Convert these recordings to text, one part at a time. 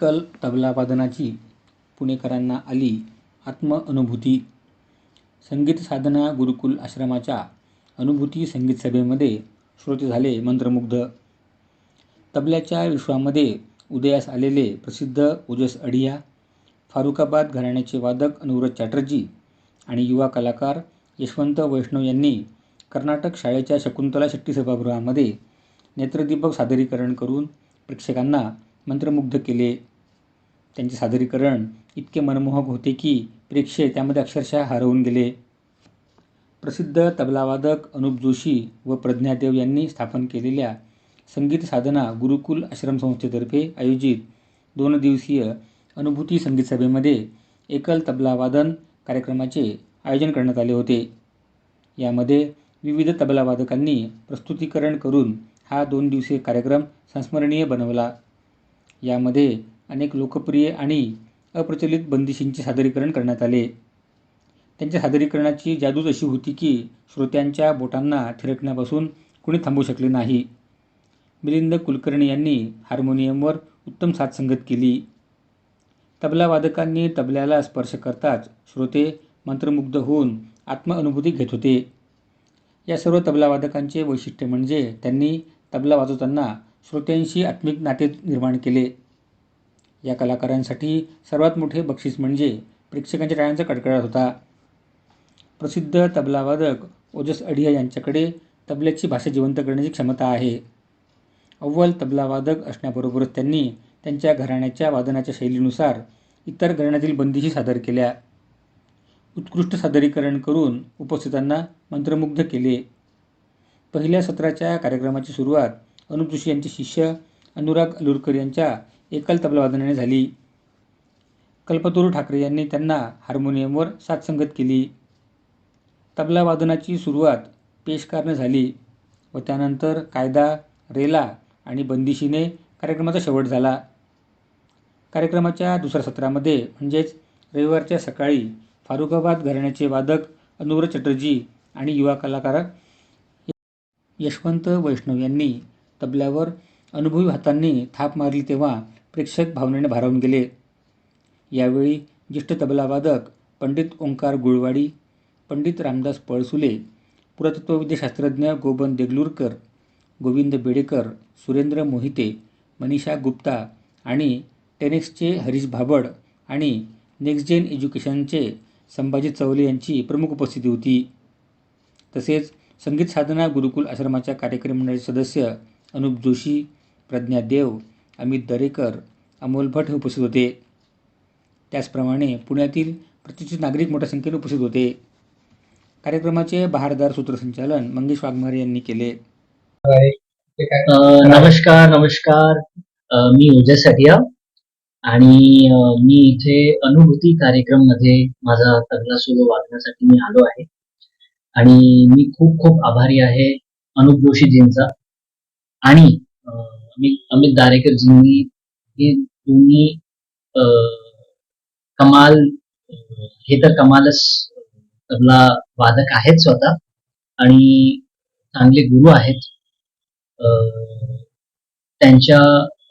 Classical तबलावादनाची पुणेकरांना आली आत्मअनुभूती संगीत साधना गुरुकुल आश्रमाच्या अनुभूती संगीत सभेमध्ये श्रोते झाले मंत्रमुग्ध. तबल्याच्या विश्वामध्ये उदयास आलेले प्रसिद्ध ओजस अडिया फारुखाबाद घराण्याचे वादक अनुव्रत चॅटर्जी आणि युवा कलाकार यशवंत वैष्णव यांनी कर्नाटक शाळेच्या शकुंतला शेट्टी सभागृहामध्ये नेत्रदीपक सादरीकरण करून प्रेक्षकांना मंत्रमुग्ध केले. त्यांचे सादरीकरण इतके मनमोहक होते की प्रेक्षक त्यामध्ये अक्षरशः हरवून गेले. प्रसिद्ध तबलावादक अनुप जोशी व प्रज्ञा देव यांनी स्थापन केलेल्या संगीत साधना गुरुकुल आश्रम संस्थेतर्फे आयोजित दोन दिवसीय अनुभूती संगीत सभेमध्ये एकल तबलावादन कार्यक्रमाचे आयोजन करण्यात आले होते. यामध्ये विविध तबलावादकांनी प्रस्तुतीकरण करून हा दोन दिवसीय कार्यक्रम संस्मरणीय बनवला. यामध्ये अनेक लोकप्रिय आणि अप्रचलित बंदिशींचे सादरीकरण करण्यात आले. त्यांच्या सादरीकरणाची जादूच अशी होती की श्रोत्यांच्या बोटांना थिरकण्यापासून कुणी थांबू शकले नाही. मिलिंद कुलकर्णी यांनी हार्मोनियमवर उत्तम साथसंगत केली. तबलावादकांनी तबल्याला स्पर्श करताच श्रोते मंत्रमुग्ध होऊन आत्मअनुभूती घेत होते. या सर्व तबलावादकांचे वैशिष्ट्य म्हणजे त्यांनी तबला वाजवताना श्रोत्यांशी आत्मिक नाते निर्माण केले. या कलाकारांसाठी सर्वात मोठे बक्षीस म्हणजे प्रेक्षकांच्या टाळ्यांचा कडकडाट होता. प्रसिद्ध तबलावादक ओजस अढिया यांच्याकडे तबल्याची भाषा जिवंत करण्याची क्षमता आहे. अव्वल तबलावादक असण्याबरोबरच त्यांनी त्यांच्या घराण्याच्या वादनाच्या शैलीनुसार इतर घराण्यातील बंदिशी सादर केल्या. उत्कृष्ट सादरीकरण करून उपस्थितांना मंत्रमुग्ध केले. पहिल्या सत्राच्या कार्यक्रमाची सुरुवात अनुप जोशी यांचे शिष्य अनुराग अलुरकर यांच्या एकल तबलावादनाने झाली. कल्पतरू ठाकरे यांनी त्यांना हार्मोनियमवर साथसंगत केली. तबला वादनाची सुरुवात पेशकारने झाली व त्यानंतर कायदा रेला आणि बंदिशीने कार्यक्रमाचा शेवट झाला. कार्यक्रमाच्या दुसऱ्या सत्रामध्ये म्हणजेच रविवारच्या सकाळी फारुखाबाद घराण्याचे वादक अनुव्र चटर्जी आणि युवा कलाकार यशवंत वैष्णव यांनी तबल्यावर अनुभवी हातांनी थाप मारली तेव्हा प्रेक्षक भावनेने भारावून गेले. यावेळी ज्येष्ठ तबलावादक पंडित ओंकार गुळवाडी पंडित रामदास पळसुले पुरातत्वविद्याशास्त्रज्ञ गोबन देगलूरकर गोविंद बेडेकर सुरेंद्र मोहिते मनीषा गुप्ता आणि टेनेक्सचे हरीश भाबड आणि नेक्स्ट जेन एज्युकेशनचे संभाजी चौले यांची प्रमुख उपस्थिती होती. तसेच संगीत साधना गुरुकुल आश्रमाच्या कार्यक्रम मंडळाचे सदस्य अनुप जोशी प्रज्ञा देव अमित दरेकर अमोल भट हे उपस्थित होते. त्याचप्रमाणे पुण्यातील प्रतिष्ठित नागरिक मोठ्या संख्येने उपस्थित होते. कार्यक्रमाचे बहारदार सूत्रसंचालन मंगेश वाघमारे यांनी केले. नमस्कार नमस्कार. मी ओजस सटिया आणि मी इथे अनुभूती कार्यक्रममध्ये माझा तबला सोलो वागण्यासाठी मी आलो आहे. आणि मी खूप खूप आभारी आहे अनुप जोशीजींचा आणि अमित अमित दारेकरजींनी हे दोन्ही कमाल हे तर कमालच तबला वादक आहेत स्वतः आणि चांगले गुरु आहेत. त्यांच्या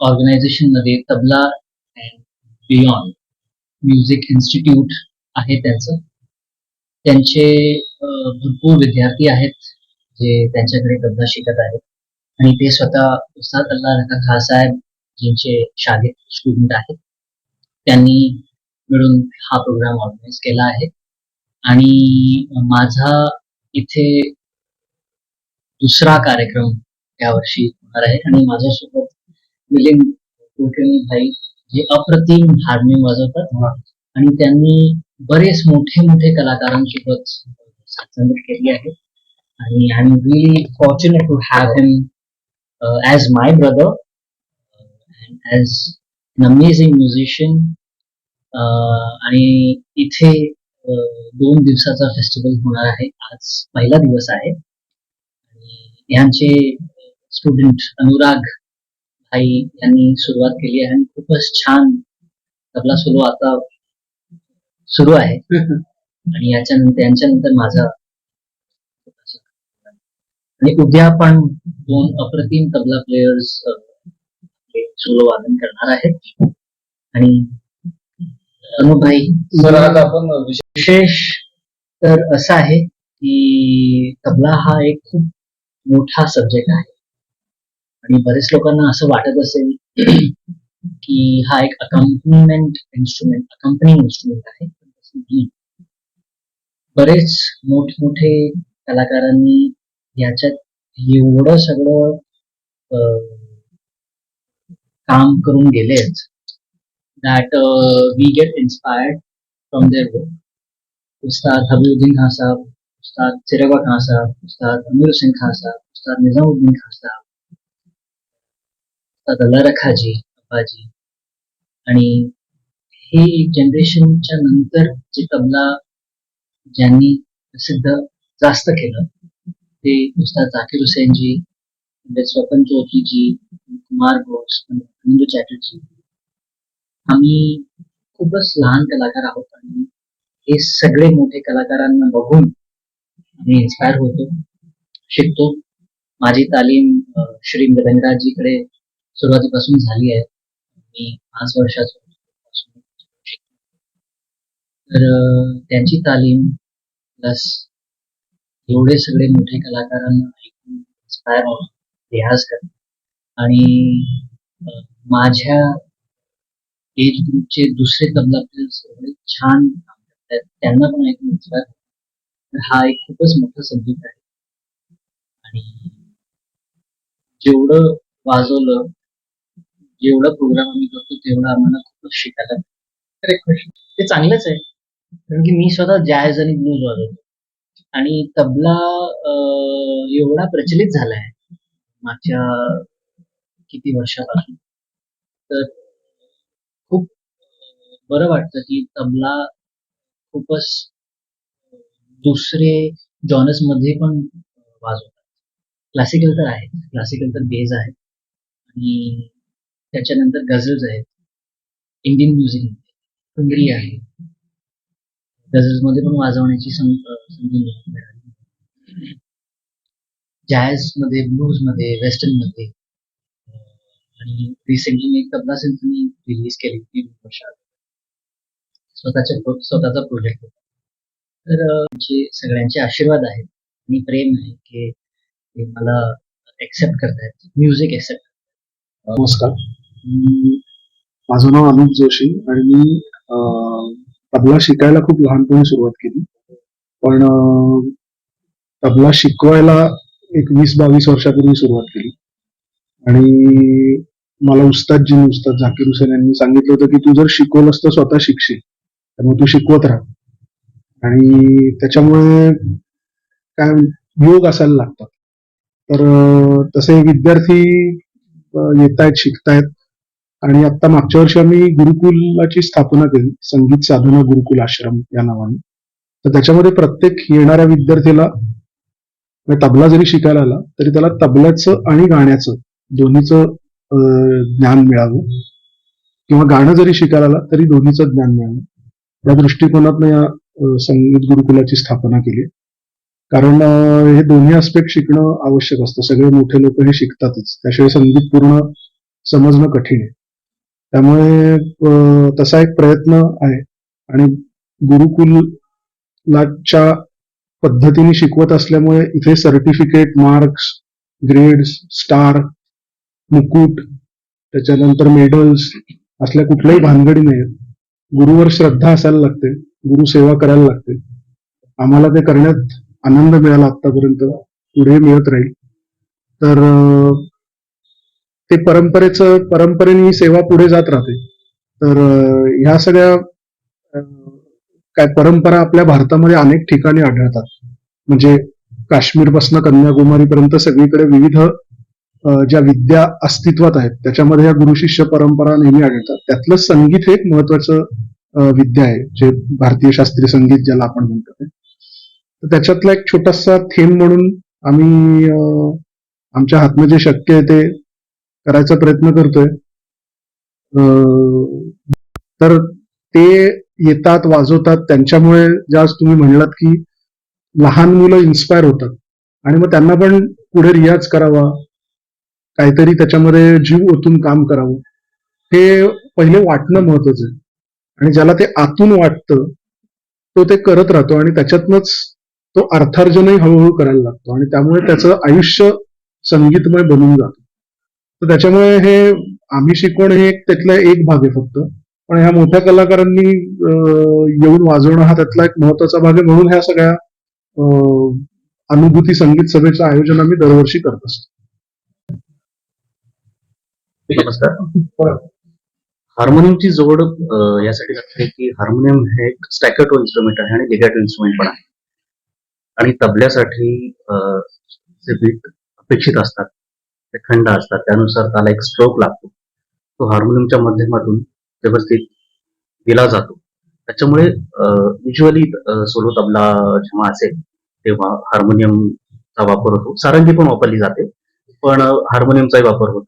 ऑर्गनायझेशनमध्ये Tabla and Beyond Music Institute आहे त्यांचं. त्यांचे भरपूर विद्यार्थी आहेत जे त्यांच्याकडे तबला शिकत आहेत. आणि ते स्वतः उस्ताद अल्ला रका खान साहेब यांचे शाळेत स्टुडंट आहेत. त्यांनी मिळून हा प्रोग्राम ऑर्गनाईज केला आहे. आणि माझा इथे दुसरा कार्यक्रम यावर्षी होणार आहे. आणि माझ्यासोबत मिलिंद कुलकर्णी भाई जे अप्रतिम हार्मोनियम वाजवतात. आणि त्यांनी बरेच मोठे मोठे कलाकारांसोबत केली आहे आणि I am really fortunate to have him as my brother as an amazing musician आणि इथे अं, दोन दिवसाचा फेस्टिवल होणार आहे. आज पहिला दिवस आहे. आणि यांचे स्टुडंट अनुराग भाई यांनी सुरुवात केली आहे आणि खूपच छान तबला सोलो आता सुरू आहे. आणि याच्यानंतर यांच्यानंतर माझा आणि उद्या पण दोन अप्रतिम तबला प्लेयर्स सोलो वादन करणार आहेत आणि अनुभाई सर आज आपण विशेष तर असं आहे की तबला हा एक खूप मोठा सब्जेक्ट आहे आणि बरेच लोकांना असं वाटत असेल की हा एक अकम्पनिमेंट इन्स्ट्रुमेंट अकम्पनिंग इन्स्ट्रुमेंट आहे. बरेच मोठमोठे कलाकारांनी याच्यात एवढं सगळं काम करून गेलेच that we get inspired from their work Ustad Habiuddin Khan Sahab Ustad Sireba Khan Sahab Ustad Amir Hussain Khan Sahab Ustad Nizamuddin Khan Sahab Ustad Alla Rakhaji Abbaji. आणि हे जनरेशनच्या नंतर जे तबला ज्यांनी प्रसिद्ध जास्त केलं ते उस्ताद झाकीर हुसेनजी पंडित म्हणजे स्वपन चौधरीजी कुमार घोष अनिंदू चॅटर्जी. आम्ही खूपच लहान कलाकार आहोत आणि हे सगळे मोठे कलाकारांना बघून आम्ही इन्स्पायर होतो शिकतो. माझी तालीम श्री मृदंगराजीकडे सुरुवातीपासून झाली आहे. मी पाच वर्षाचा तर त्यांची तालीम प्लस एवढे सगळे मोठे कलाकारांना ऐकून इन्स्पायर होणं रियाज करतो आणि माझ्या एज ग्रुपचे दुसरे तबला एवढे छान काम करतात त्यांना पण ऐकून इन्स्पायर तर हा एक खूपच मोठा सब्जेक्ट आहे. आणि जेवढं वाजवलं जेवढं प्रोग्राम आम्ही करतो तेवढं आम्हाला खूपच शिकायला ते चांगलंच आहे. कारण की मी स्वतः जॅज आणि ब्लूज वाजवतो. आणि तबला एवढा प्रचलित झालाय मागच्या किती वर्षापासून. तर खूप बरं वाटतं की तबला खूपच दुसरे जॉनर्समध्ये पण वाजवतात. क्लासिकल तर आहे क्लासिकल तर बेज आहे आणि त्याच्यानंतर गझल्स आहेत. इंडियन म्युझिक ठुमरी आहे. गझल्समध्ये पण वाजवण्याची संधी मिळाली. जॅझमध्ये ब्लूजमध्ये वेस्टर्नमध्ये आणि रिसेंटली मी एक तबला सिम्फनी रिलीज केली तीन वर्षात स्वतःच्या स्वतःचा प्रोजेक्ट होता. तर जे सगळ्यांचे आशीर्वाद आहेत आणि प्रेम आहे की ते मला एक्सेप्ट करतायत. म्युझिक एक्सेप्ट नमस्कार. माझं नाव अमित जोशी आणि मी तबला शिकायला खूप लहानपणी सुरुवात केली. पण तबला शिकवायला एक वीस बावीस वर्षापूर्वी सुरुवात केली. आणि मला उस्तादजींनी उस्ताद झाकीर हुसेन यांनी सांगितलं होतं की तू जर शिकवलंस तर स्वतः शिकशील. त्यामुळे तू शिकवत राहा. आणि त्याच्यामुळे काय योग असायला लागतात. तर तसे विद्यार्थी येत आहेत शिकतायत. आणि आता मागच्या वर्षी आम्ही गुरुकुलाची स्थापना केली संगीत साधना गुरुकुल आश्रम या नावाने. तर त्याच्यामध्ये प्रत्येक येणाऱ्या विद्यार्थ्याला तबला जरी शिकायला आला तरी त्याला तबल्याचं आणि गाण्याचं दोन्हीचं अं, ज्ञान मिळावं. किंवा गाणं जरी शिकायला आला तरी दोन्हीचं ज्ञान मिळावं. या दृष्टिकोनातनं या संगीत गुरुकुलाची स्थापना केली. कारण हे दोन्ही आस्पेक्ट शिकणं आवश्यक असतं. सगळे मोठे लोक हे शिकतातच. त्याशिवाय संगीत पूर्ण समजणं कठीण आहे. त्यामुळे तसा एक प्रयत्न आहे. आणि गुरुकुलाच्या पद्धतीने शिकवत असल्यामुळे इथे सर्टिफिकेट मार्क्स ग्रेड्स स्टार मुकुट त्याच्यानंतर मेडल्स असल्या कुठल्याही भानगडी नाही गुरुवर श्रद्धा असायला लागते गुरु सेवा करायला लागते. आम्हाला ते करण्यात आनंद मिळाला आतापर्यंत पुढे मिळत राहील. तर ते परंपरेचं परंपरेने ही सेवा पुढे जात राहते. तर ह्या सगळ्या काय परंपरा आपल्या भारतामध्ये अनेक ठिकाणी आढळतात. म्हणजे काश्मीरपासून कन्याकुमारीपर्यंत सगळीकडे विविध ज्या विद्या अस्तित्वात आहेत त्याच्यामध्ये या गुरु शिष्य परंपरा नेहमी आढळतात. त्यातलं संगीत हे एक महत्वाचं विद्या आहे जे भारतीय शास्त्रीय संगीत ज्याला आपण म्हणतो ते. तर त्याच्यातला एक छोटासा थेंब म्हणून आम्ही आमच्या हातनं जे शक्य आहे ते करायचा प्रयत्न करतोय. अं, तर ते येतात वाजवतात. त्यांच्यामुळे ज्या तुम्ही म्हणलात की लहान मुलं इन्स्पायर होतात. आणि मग त्यांना पण पुढे रियाज करावा. काहीतरी त्याच्यामध्ये जीव ओतून काम करावं. हे पहिले वाटणं महत्वाचं आहे. आणि ज्याला ते आतून वाटतं तो ते करत राहतो. आणि त्याच्यातनच तो अर्थार्जनही हळूहळू करायला लागतो. आणि त्यामुळे त्याचं आयुष्य संगीतमय बनून जातं. तर त्याच्यामुळे हे आम्ही शिकवण हे त्यातला एक भाग आहे फक्त. पण ह्या मोठ्या कलाकारांनी येऊन वाजवणं हा त्यातला एक महत्त्वाचा भाग आहे म्हणून ह्या सगळ्या अनुभूती संगीत सभेचं आयोजन आम्ही दरवर्षी करत असतो. नमस्कार. हार्मोनियमची जोड यासाठी लागते की हार्मोनियम हे एक स्टॅकटो इन्स्ट्रुमेंट आहे आणि लिगॅटो इन्स्ट्रुमेंट पण आहे. आणि तबल्यासाठी अपेक्षित असतात ते खंड असतात त्यानुसार त्याला एक स्ट्रोक लागतो. तो हार्मोनियमच्या माध्यमातून व्यवस्थित दिला जातो. त्याच्यामुळे युजली सोलो तबला जेव्हा असेल तेव्हा हार्मोनियमचा वापर होतो. सारंगी पण वापरली जाते पण हार्मोनियमचाही वापर होतो.